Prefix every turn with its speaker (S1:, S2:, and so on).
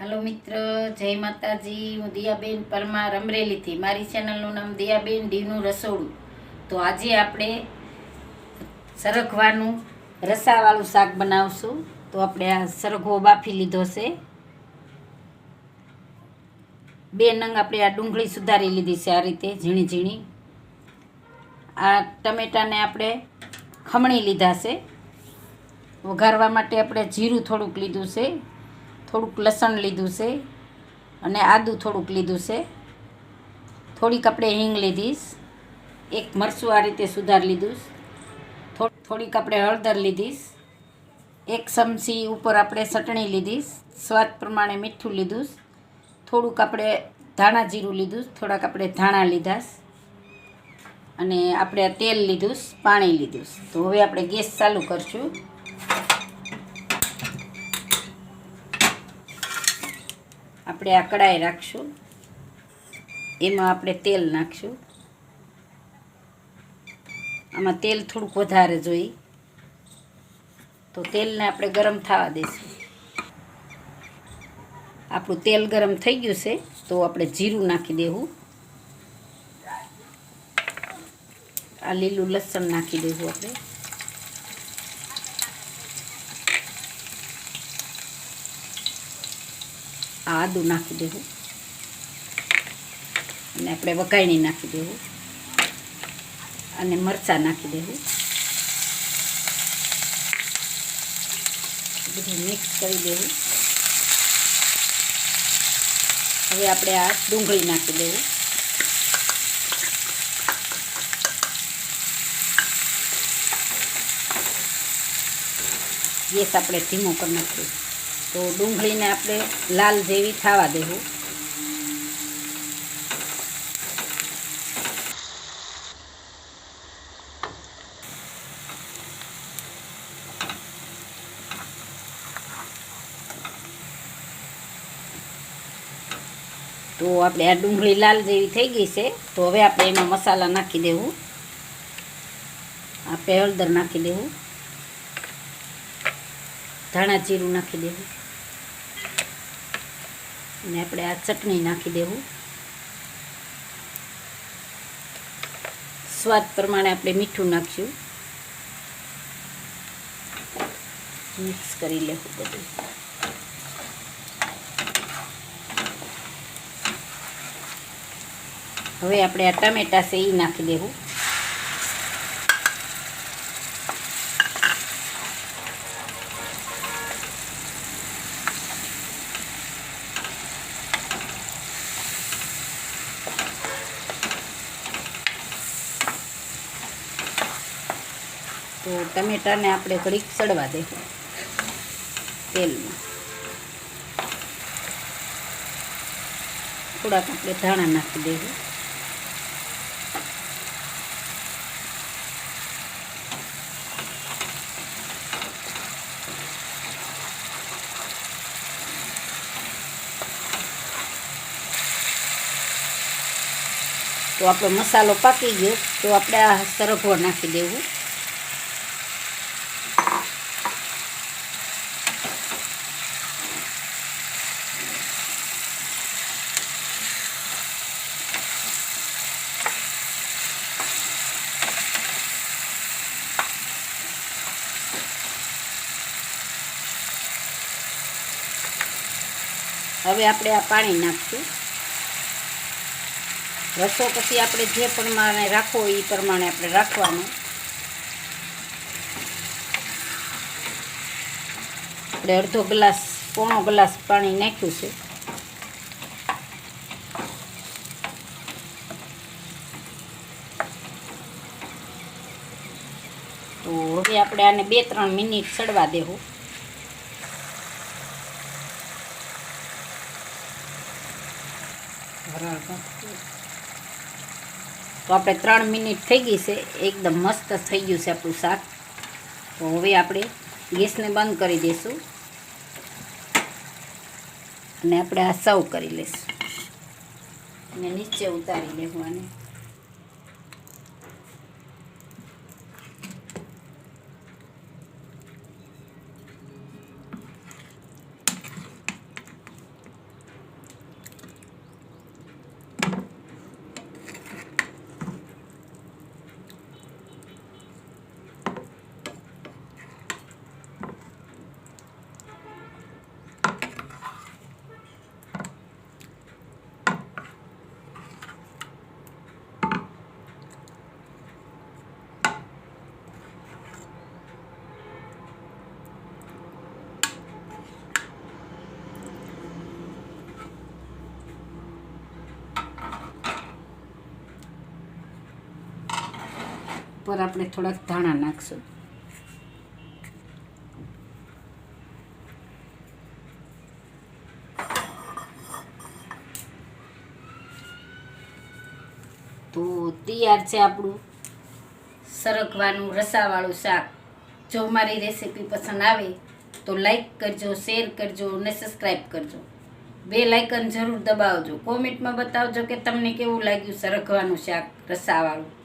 S1: હાલો મિત્ર, જય માતાજી. હું દિયાબેન પરમાર અમરેલીથી. મારી ચેનલનું નામ દિયાબેન ડીનું રસોડું. તો આજે આપણે સરગવાનું રસાવાળું શાક બનાવશું. તો આપણે આ સરગવો બાફી લીધો છે. બે નંગ આપણે આ ડુંગળી સુધારી લીધી છે આ રીતે ઝીણી ઝીણી. આ ટમેટાને આપણે ખમણી લીધા છે. વઘારવા માટે આપણે જીરું થોડુંક લીધું છે. થોડુંક લસણ લીધું છે અને આદું થોડુંક લીધું છે. થોડીક આપણે હિંગ લીધીશ એક મરચું આ રીતે સુધાર લીધું થોડીક આપણે હળદર લીધીશ એક ચમચી ઉપર આપણે ચટણી લીધીશ સ્વાદ પ્રમાણે મીઠું લીધું થોડુંક આપણે ધાણા જીરું લીધું થોડાક આપણે ધાણા લીધાશ અને આપણે તેલ લીધું પાણી લીધું તો હવે આપણે ગેસ ચાલુ કરશું. આપણે આ કડાઈ રાખશું. એમાં આપણે તેલ નાખશું. આમાં તેલ થોડુંક વધારે જોઈ. તો તેલને આપણે ગરમ થવા દઈશું. આપણું તેલ ગરમ થઈ ગયું છે, તો આપણે જીરું નાખી દેવું. આ લીલું લસણ નાખી દેવું આપણે. આ આદું નાખી દેવું. અને આપણે વઘાઈણી નાખી દેવું. અને મરચાં નાખી દેવું. બધું મિક્સ કરી દેવું. હવે આપણે આ ડુંગળી નાખી દેવું. ગેસ આપણે ધીમો કરી નાખીએ. તો ડુંગળીને આપણે લાલ જેવી થવા દેવું. તો આપણે આ ડુંગળી લાલ જેવી થઈ ગઈ છે, તો હવે આપણે એમાં મસાલા નાખી દેવું. આપણે હળદર નાખી દેવું. ધાણા જીરું નાખી દેવું. અને આપણે આ ચટણી નાખી દેવું. સ્વાદ પ્રમાણે આપણે મીઠું નાખશું મિક્સ કરી લેવું બધું. હવે આપણે આ ટામેટા છે એ નાખી દેવું. તો ટમેટાને આપણે ઘડીક સડવા દે તેલમાં. થોડાક આપણે ધાણા નાખી દેવું. તો આપણો મસાલો પાકી ગયો, તો આપણે આ સરગવો નાખી દેવું. હવે આપણે આ પાણી નાખશું. રસો પછી આપણે જે પ્રમાણે રાખવો એ પ્રમાણે આપણે રાખવાનું. આપણે અડધો ગ્લાસ, પોણો ગ્લાસ પાણી નાખ્યું છે. તો હવે આપણે આને બે ત્રણ મિનિટ સડવા દેવું. તો આપણે ત્રણ મિનિટ થઈ ગઈ છે. એકદમ મસ્ત થઈ ગયું છે આપણું શાક. તો હવે આપણે ગેસને બંધ કરી દઈશું. અને આપણે આ સર્વ કરી લઈશું. અને નીચે ઉતારી લેવું આને ઉપર આપણે થોડાક ધાણા નાખશું. તો તૈયાર છે આપણું સરગવાનું રસાવાળું શાક. જો મારી રેસીપી પસંદ આવે તો લાઈક કરજો, શેર કરજો અને સબસ્ક્રાઈબ કરજો. બે લાઇકન જરૂર દબાવજો. કોમેન્ટમાં બતાવજો કે તમને કેવું લાગ્યું સરગવાનું શાક રસાવાળું.